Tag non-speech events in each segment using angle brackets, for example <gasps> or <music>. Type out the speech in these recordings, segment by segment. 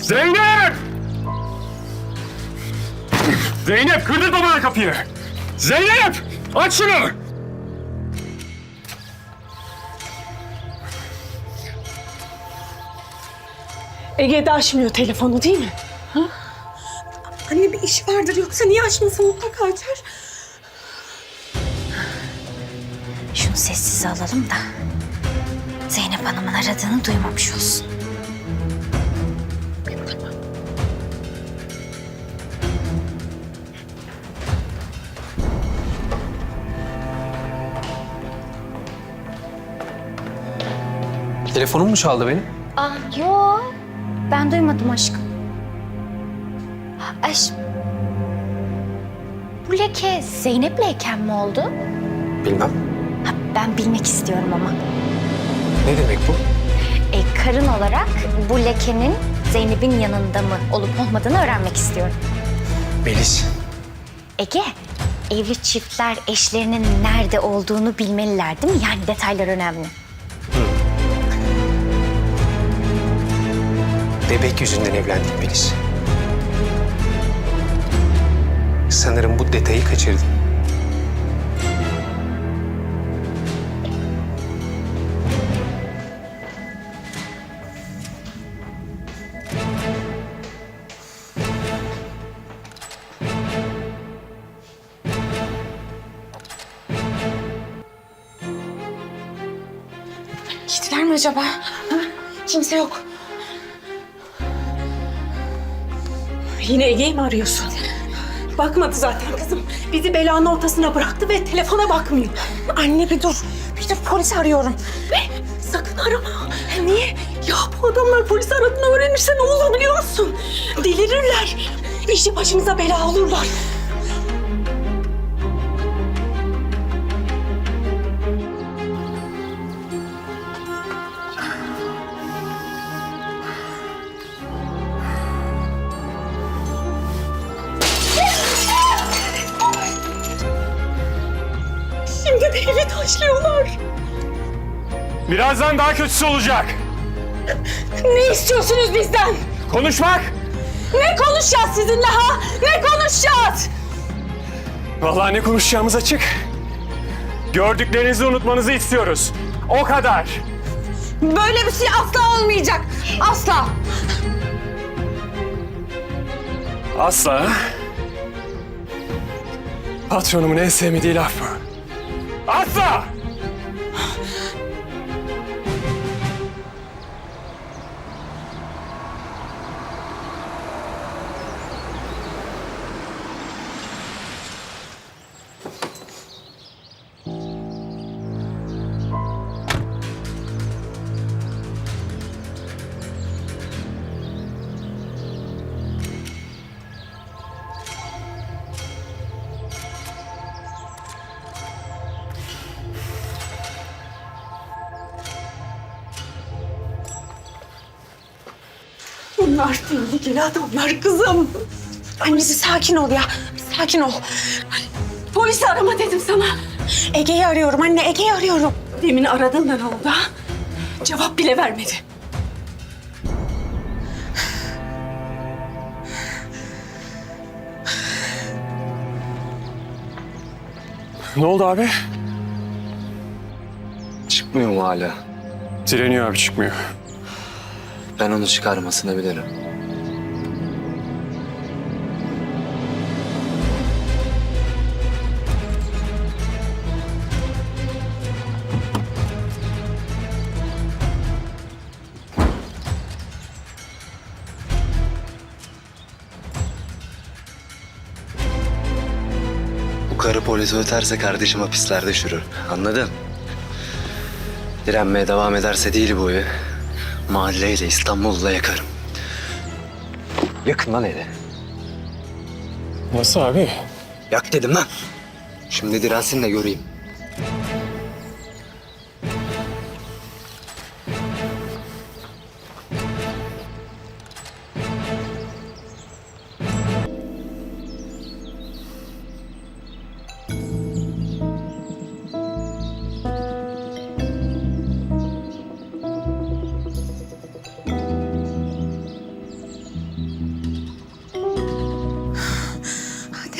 Zeynep! Zeynep kırdırma bana kapıyı. Zeynep! Aç şunu! Ege de açmıyor telefonu değil mi? Ha? Anne bir iş vardır yoksa niye açmasın mutlaka açar. Şunu sessize alalım da Zeynep Hanım'ın aradığını duymamış olsun. Telefonum mu çaldı benim? Aa yo ben duymadım aşkım. Aş... Bu leke Zeynep'leyken mi oldu? Bilmem. Ha, ben bilmek istiyorum ama. Ne demek bu? E, karın olarak bu lekenin Zeynep'in yanında mı olup olmadığını öğrenmek istiyorum. Melis. Ege, evli çiftler eşlerinin nerede olduğunu bilmeliler değil mi? Yani detaylar önemli. Bebek yüzünden evlendik Melis. Sanırım bu detayı kaçırdım. Gittiler mi acaba? Ha? Kimse yok. Yine Ege'yi mi arıyorsun? Bakmadı zaten kızım. Bizi belanın ortasına bıraktı ve telefona bakmıyor. Anne bir dur. Bir dur polis arıyorum. Ne? Sakın arama. Niye? Ya bu adamlar polis aradığını öğrenirse ne olur biliyor musun? Delirirler. İşi başımıza bela olurlar. Şimdi de evi taşlıyorlar. Birazdan daha kötüsü olacak. Ne istiyorsunuz bizden? Konuşmak! Ne konuşacağız sizinle ha? Ne konuşacağız? Vallahi ne konuşacağımız açık. Gördüklerinizi unutmanızı istiyoruz. O kadar. Böyle bir şey asla olmayacak. Asla. Asla. Patronumun en sevmediği laf bu. Asla! Bunlar tehlikeli adamlar kızım. Anne bir sakin ol ya. Bir sakin ol. Polisi arama dedim sana. Ege'yi arıyorum anne Ege'yi arıyorum. Demin aradın da ne oldu ha? Cevap bile vermedi. Ne oldu abi? Çıkmıyor mu hala? Direniyor abi çıkmıyor. Ben onu çıkarmasını bilirim. Bu karı polisi öterse kardeşim hapislerde çürür. Anladın? Direnmeye devam ederse değil bu evi. Mahalleyle İstanbul'la yakarım. Yakın lan evi. Nasıl abi? Yak dedim lan. Şimdi dirensin de göreyim.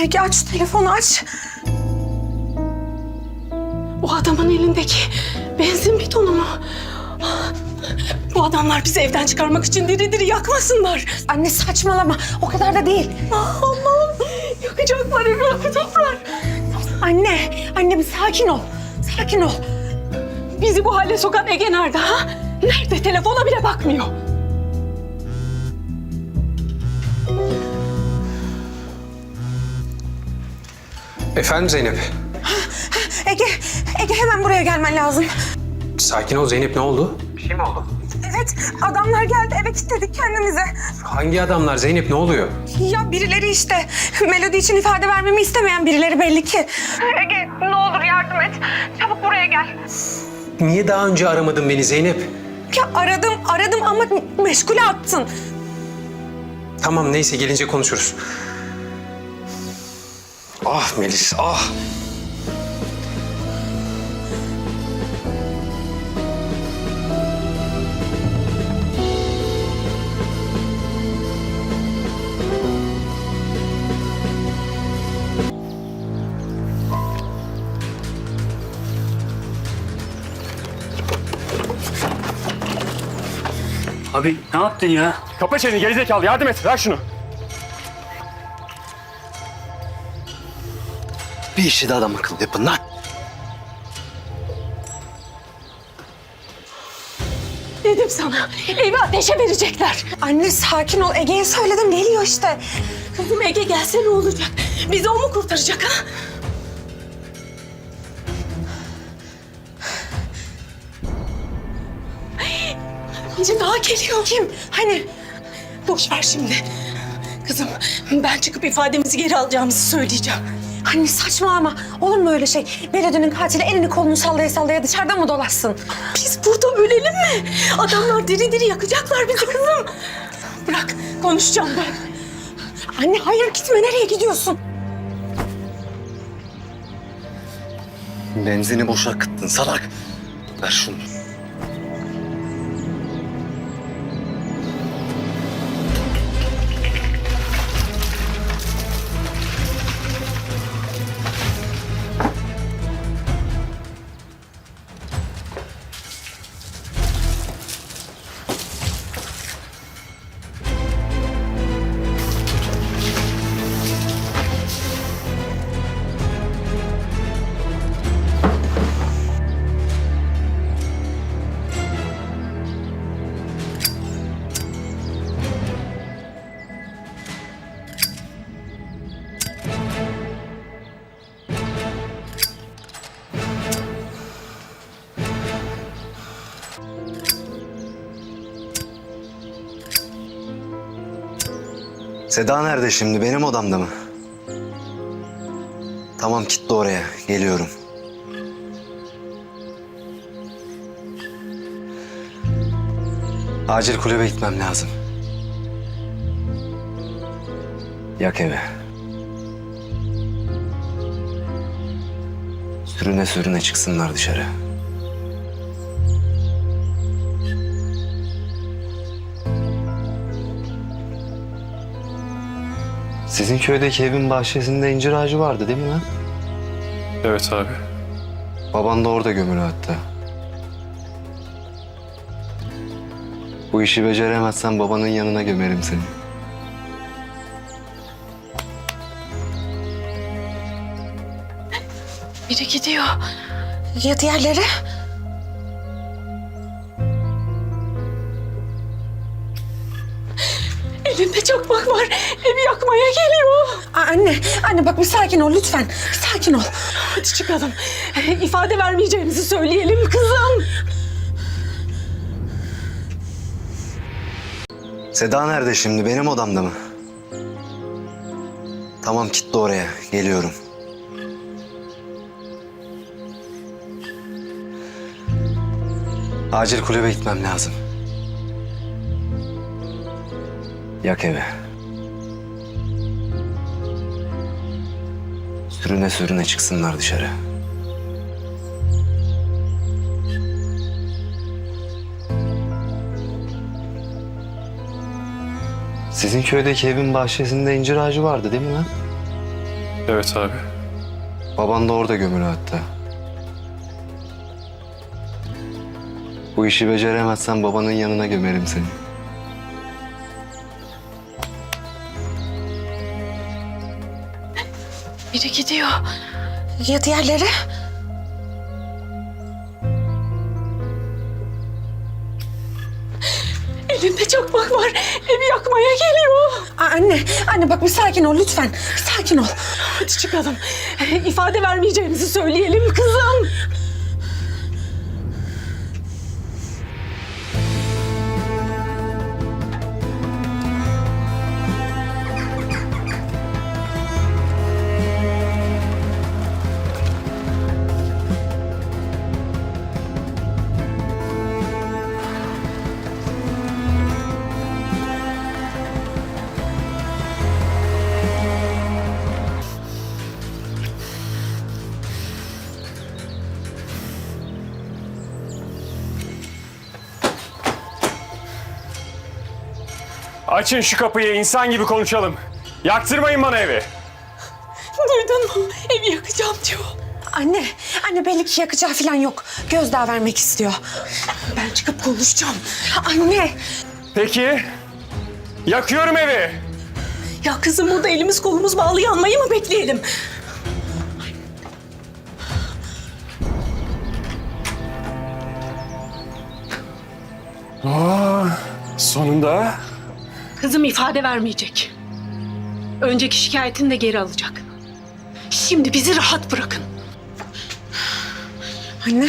Ege aç telefonu aç. O adamın elindeki benzin bidonu mu? Bu adamlar bizi evden çıkarmak için diri diri yakmasınlar. Anne saçmalama. O kadar da değil. Allah'ım. Yakacaklar evi yakacaklar. Anne, anne bir sakin ol. Sakin ol. Bizi bu hale sokan Ege nerede ha? Nerede? Telefona bile bakmıyor. Efendim Zeynep. <gasps> Ege, Ege hemen buraya gelmen lazım. Sakin ol Zeynep ne oldu? Evet, adamlar geldi. Eve kilitledik kendimizi. Hangi adamlar Zeynep ne oluyor? Ya birileri işte. Melodi için ifade vermemi istemeyen birileri belli ki. Ege, ne olur yardım et. Çabuk buraya gel. Niye daha önce aramadın beni Zeynep? Ya aradım, aradım ama meşgule attın. Tamam neyse gelince konuşuruz. Ah Melis ah. Abi ne yaptın ya? Kapa çeneni gerizekalı yardım et. Ver şunu. Bir işi de adam akıllı yapın lan. Dedim sana, evi ateşe verecekler. Anne sakin ol, Ege'ye söyledim geliyor işte. Kızım Ege gelse ne olacak? Bizi o mu kurtaracak ha? Biri daha geliyor. Kim? Hani? Boş ver şimdi. Kızım ben çıkıp ifademizi geri alacağımızı söyleyeceğim. Anne saçmalama. Olur mu öyle şey? Beledinin katili elini kolunu sallaya sallaya dışarıda mı dolaşsın? Biz burada ölelim mi? Adamlar diri diri yakacaklar bizi kızım. Bırak konuşacağım ben. Anne hayır gitme nereye gidiyorsun? Benzini boşa akıttın salak. Ver şunu. Seda nerede şimdi? Benim odamda mı? Tamam kitle oraya. Geliyorum. Acil kulübe gitmem lazım. Yak evi. Sürüne sürüne çıksınlar dışarı. Sizin köydeki evin bahçesinde incir ağacı vardı değil mi lan? Evet abi. Baban da orada gömülü hatta. Bu işi beceremezsen babanın yanına gömerim seni. Biri gidiyor. Ya diğerleri? Anne, anne bak bir sakin ol lütfen. Bir sakin ol. Hadi çıkalım. İfade vermeyeceğimizi söyleyelim kızım. Seda nerede şimdi? Benim odamda mı? Tamam kitle oraya. Geliyorum. Acil kulübe gitmem lazım. Yak evi. Sürüne sürüne çıksınlar dışarı. Sizin köydeki evin bahçesinde incir ağacı vardı değil mi lan? Evet abi. Baban da orada gömülü hatta. Bu işi beceremezsen babanın yanına gömerim seni. Biri gidiyor. Ya diğerleri? Elinde çakmak var. Evi yakmaya geliyor. Anne, anne bak bir sakin ol lütfen. Bir sakin ol. Hadi çıkalım. İfade vermeyeceğimizi söyleyelim kızım. Açın şu kapıyı insan gibi konuşalım. Yaktırmayın bana evi. Duydun mu? Evi yakacağım diyor. Anne, anne belli ki yakacağı falan yok. Gözdağı vermek istiyor. Ben çıkıp konuşacağım. Anne. Peki. Yakıyorum evi. Ya kızım burada elimiz kolumuz bağlı yanmayı mı bekleyelim? Sonunda Kızım ifade vermeyecek. Önceki şikayetini de geri alacak. Şimdi bizi rahat bırakın. Anne.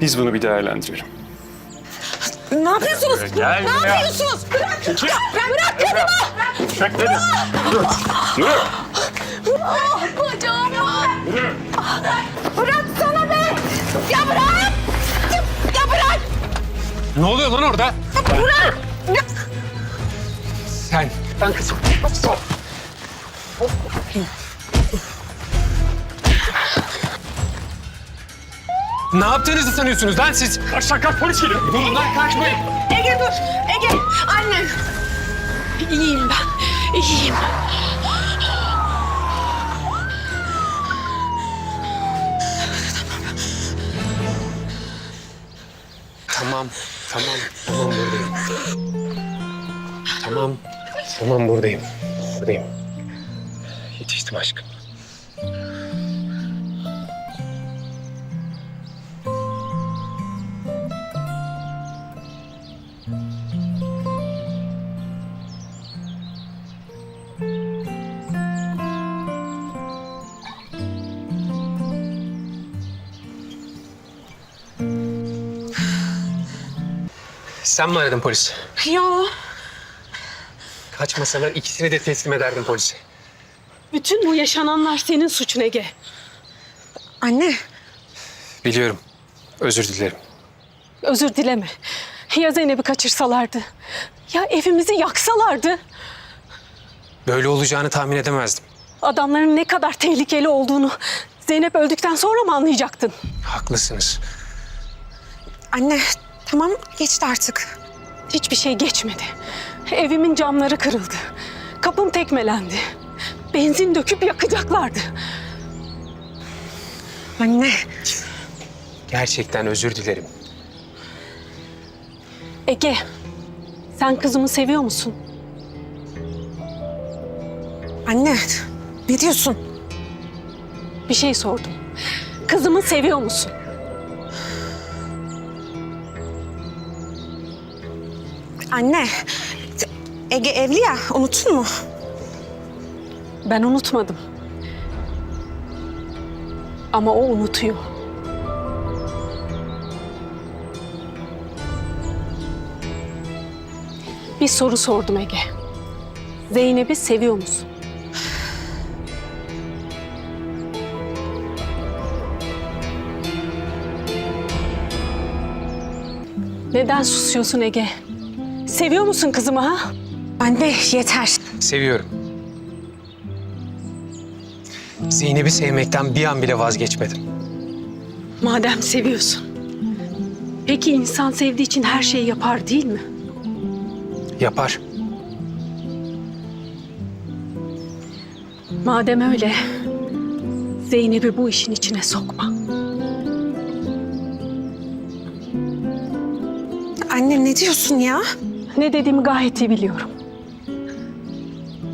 biz bunu bir değerlendirelim. Ne yapıyorsunuz? Gel ne ya. yapıyorsunuz? Bırak. Çekil. Bırak kızımı. Çek beni. Yürü. Yürü. Bacağımı. Bırak sana be. Ya bırak. Ne oluyor lan orada? Bırak. Sen. Ben kızım. Ne yaptığınızı sanıyorsunuz lan siz? Kaç kaç polis geliyor. Durun lan kaçmayın. Ege dur. Ege. Annem. İyiyim ben. İyiyim. Tamam, tamam, tamam buradayım. Tamam, tamam buradayım. Buradayım. Yetiştim aşkım. Sen mi aradın polis? Yo. Kaçmasalar ikisini de teslim ederdim polise. Bütün bu yaşananlar senin suçun Ege. Anne. Biliyorum. Özür dilerim. Özür dileme. Ya Zeynep'i kaçırsalardı? Ya evimizi yaksalardı? Böyle olacağını tahmin edemezdim. Adamların ne kadar tehlikeli olduğunu Zeynep öldükten sonra mı anlayacaktın? Haklısınız. Anne tamam geçti artık. Hiçbir şey geçmedi. Evimin camları kırıldı. Kapım tekmelendi. Benzin döküp yakacaklardı. Anne. Gerçekten özür dilerim. Ege, sen kızımı seviyor musun? Anne, ne diyorsun? Bir şey sordum. Kızımı seviyor musun? Anne, Ege evli ya, unuttun mu? Ben unutmadım. Ama o unutuyor. Bir soru sordum Ege. Zeynep'i seviyor musun? Neden susuyorsun Ege? Seviyor musun kızımı ha? Anne yeter. Seviyorum. Zeynep'i sevmekten bir an bile vazgeçmedim. Madem seviyorsun. Peki insan sevdiği için her şeyi yapar değil mi? Yapar. Madem öyle, Zeynep'i bu işin içine sokma. Anne ne diyorsun ya? Ne dediğimi gayet iyi biliyorum.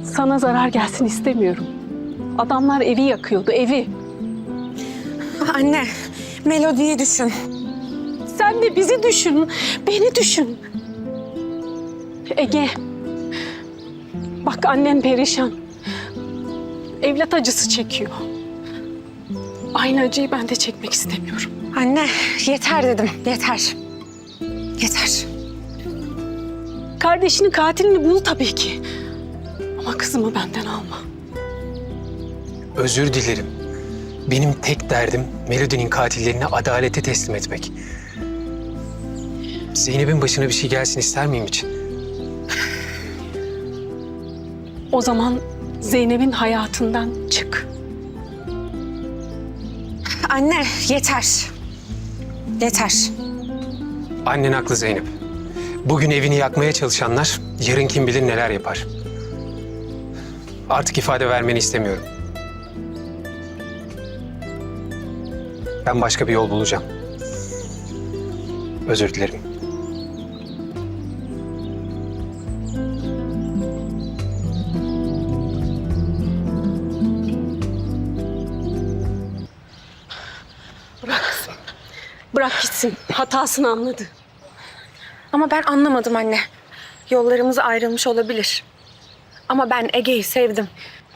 Sana zarar gelsin istemiyorum. Adamlar evi yakıyordu, evi. Anne, Melodi'yi düşün. Sen de bizi düşün, beni düşün. Ege, bak annen perişan. Evlat acısı çekiyor. Aynı acıyı ben de çekmek istemiyorum. Anne, yeter dedim, yeter. Yeter. Kardeşinin katilini bul tabii ki. Ama kızımı benden alma. Özür dilerim. Benim tek derdim Melody'nin katillerini adalete teslim etmek. Zeynep'in başına bir şey gelsin ister miyim hiç? O zaman Zeynep'in hayatından çık. Anne, yeter. Yeter. Annen haklı Zeynep. Bugün evini yakmaya çalışanlar yarın kim bilir neler yapar. Artık ifade vermeni istemiyorum. Ben başka bir yol bulacağım. Özür dilerim. Bırak. Bırak gitsin. Hatasını anladı. Ama ben anlamadım anne. Yollarımız ayrılmış olabilir. Ama ben Ege'yi sevdim.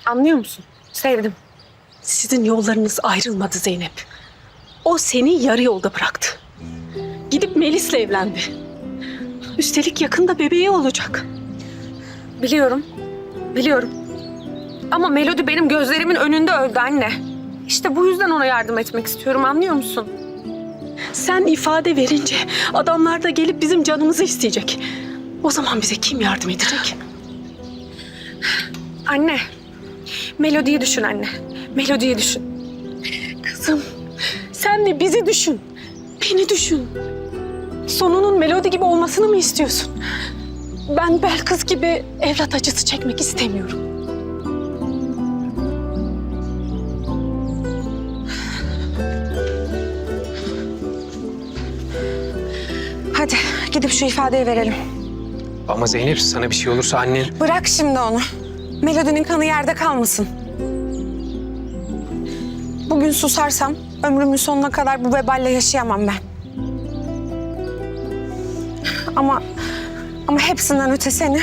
Anlıyor musun? Sevdim. Sizin yollarınız ayrılmadı Zeynep. O seni yarı yolda bıraktı. Gidip Melis'le evlendi. Üstelik yakında bebeği olacak. Biliyorum. Biliyorum. Ama Melodi benim gözlerimin önünde öldü anne. İşte bu yüzden ona yardım etmek istiyorum anlıyor musun? Sen ifade verince adamlar da gelip bizim canımızı isteyecek. O zaman bize kim yardım edecek? Anne. Melodi'yi düşün anne. Melodi'yi düşün. Kızım, sen de bizi düşün. Beni düşün. Sonunun melodi gibi olmasını mı istiyorsun? Ben Belkıs gibi evlat acısı çekmek istemiyorum. Gidip şu ifadeyi verelim. Ama Zeynep sana bir şey olursa annen... Bırak şimdi onu. Melodi'nin kanı yerde kalmasın. Bugün susarsam ömrümün sonuna kadar bu veballe yaşayamam ben. Ama ama hepsinden öte seni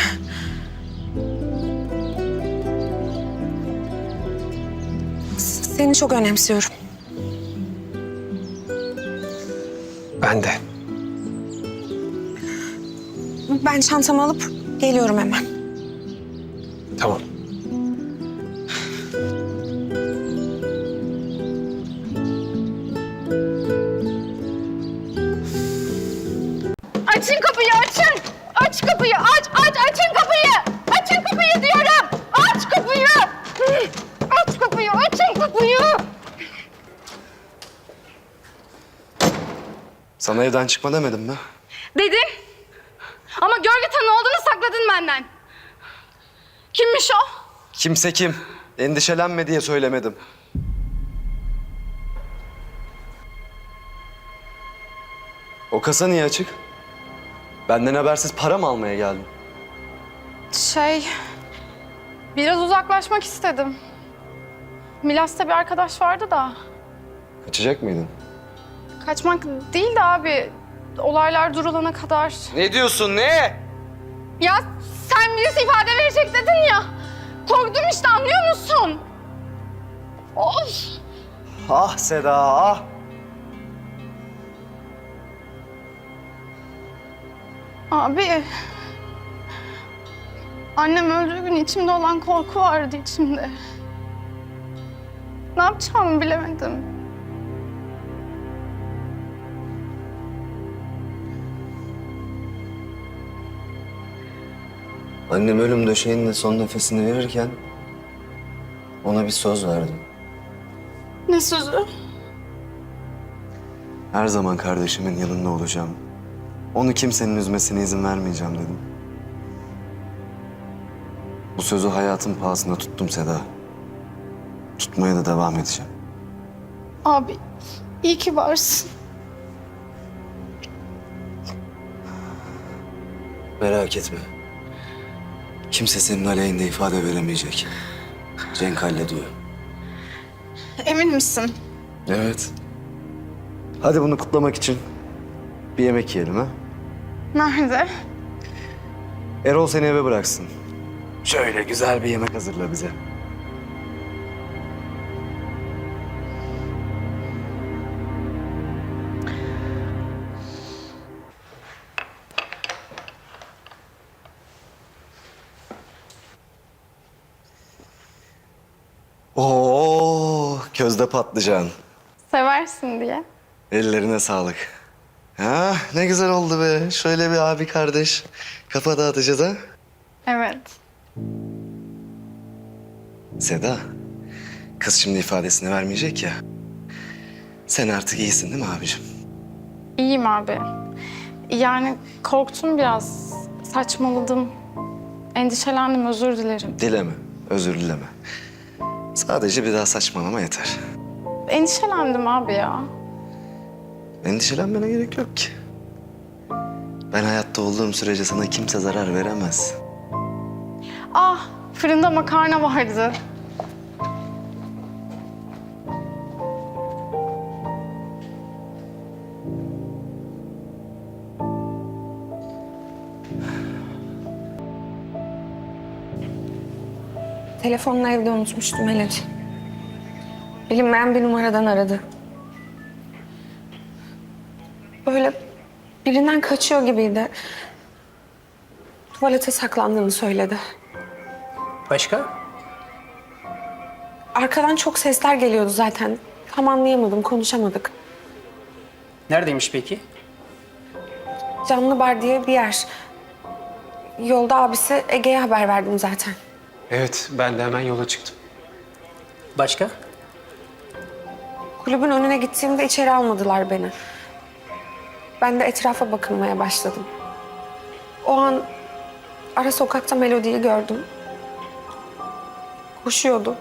seni çok önemsiyorum. Ben de. Ben çantamı alıp geliyorum hemen. Tamam. Açın kapıyı açın. Aç kapıyı aç aç açın kapıyı. Açın kapıyı diyorum. Aç kapıyı. Aç kapıyı açın kapıyı. Sana evden çıkma demedim mi? Dedin. Ama gölge tanığı olduğunu benden. Kimmiş o? Kimse kim? Endişelenme diye söylemedim. O kasa niye açık? Benden habersiz para mı almaya geldin? Şey... Biraz uzaklaşmak istedim. Milas'ta bir arkadaş vardı da. Kaçacak mıydın? Kaçmak değil de abi. Olaylar durulana kadar. Ne diyorsun ne? Ya sen birisi ifade verecek dedin ya. Korktum işte anlıyor musun? Of. Ah Seda ah. Abi. Annem öldüğü gün içimde olan korku vardı içimde. Ne yapacağımı bilemedim. Annem ölüm döşeğinde son nefesini verirken ona bir söz verdim. Ne sözü? Her zaman kardeşimin yanında olacağım. Onu kimsenin üzmesine izin vermeyeceğim dedim. Bu sözü hayatın pahasına tuttum Seda. Tutmaya da devam edeceğim. Abi iyi ki varsın. Merak etme. Kimse senin aleyhinde ifade veremeyecek. Cenk hallediyor. Emin misin? Evet. Hadi bunu kutlamak için bir yemek yiyelim ha. Nerede? Erol seni eve bıraksın. Şöyle güzel bir yemek hazırla bize. Oo, közde patlıcan. Seversin diye. Ellerine sağlık. Ha, ne güzel oldu be. Şöyle bir abi kardeş. Kafa dağıtacağız ha. Evet. Seda, kız şimdi ifadesini vermeyecek ya. Sen artık iyisin değil mi abicim? İyiyim abi. Yani korktum biraz. Saçmaladım. Endişelendim özür dilerim. Dileme, özür dileme. Sadece bir daha saçmalama yeter. Endişelendim abi ya. Endişelenmene gerek yok ki. Ben hayatta olduğum sürece sana kimse zarar veremez. Ah fırında makarna vardı. Telefonunu evde unutmuştum Melody. Bilinmeyen bir numaradan aradı. Böyle birinden kaçıyor gibiydi. Tuvalete saklandığını söyledi. Başka? Arkadan çok sesler geliyordu zaten. Tam anlayamadım, konuşamadık. Neredeymiş peki? Canlı bar diye bir yer. Yolda abisi Ege'ye haber verdim zaten. Evet, ben de hemen yola çıktım. Başka? Kulübün önüne gittiğimde içeri almadılar beni. Ben de etrafa bakınmaya başladım. O an ara sokakta Melodi'yi gördüm. Koşuyordu.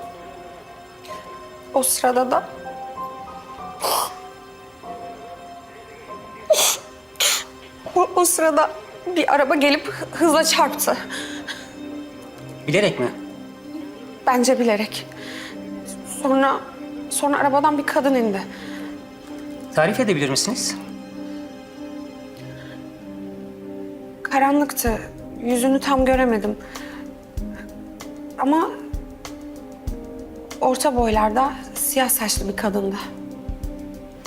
O sırada da o, o sırada bir araba gelip hı- hızla çarptı. Bilerek mi? Bence bilerek. Sonra sonra arabadan bir kadın indi. Tarif edebilir misiniz? Karanlıktı. Yüzünü tam göremedim. Ama orta boylarda siyah saçlı bir kadındı.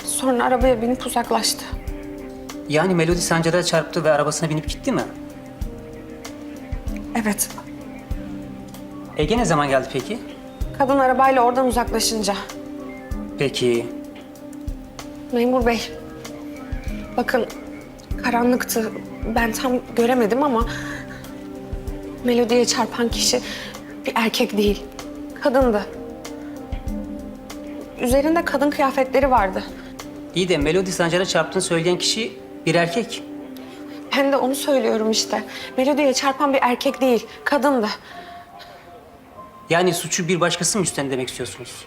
Sonra arabaya binip uzaklaştı. Yani Melodi Sancar'a çarptı ve arabasına binip gitti mi? Evet. Ege ne zaman geldi peki? Kadın arabayla oradan uzaklaşınca. Peki Memur bey. Bakın karanlıktı. Ben tam göremedim ama Melodi'ye çarpan kişi bir erkek değil. Kadındı. Üzerinde kadın kıyafetleri vardı. iyi de Melodi Sancar'a çarptığını söyleyen kişi bir erkek. Ben de onu söylüyorum işte. Melodi'ye çarpan bir erkek değil, kadındı. Yani suçu bir başkası mı üstlendi demek istiyorsunuz?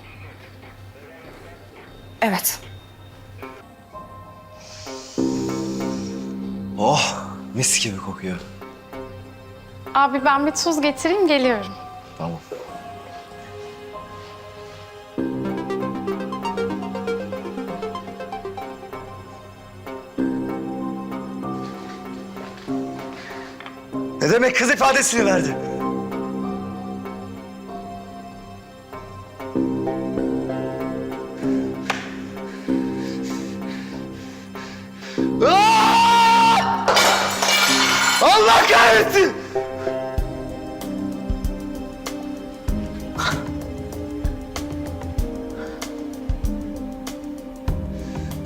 Evet. Oh, mis gibi kokuyor. Abi ben bir tuz getireyim geliyorum. Tamam. Ne demek kız ifadesini verdi?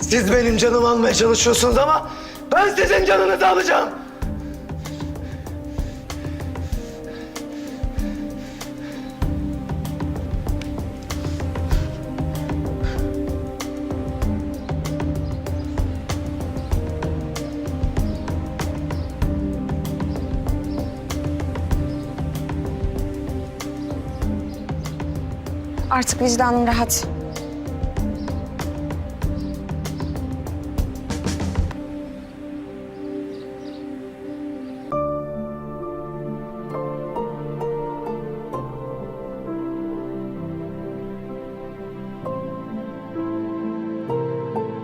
Siz benim canımı almaya çalışıyorsunuz ama ben sizin canınızı alacağım. Artık vicdanım rahat.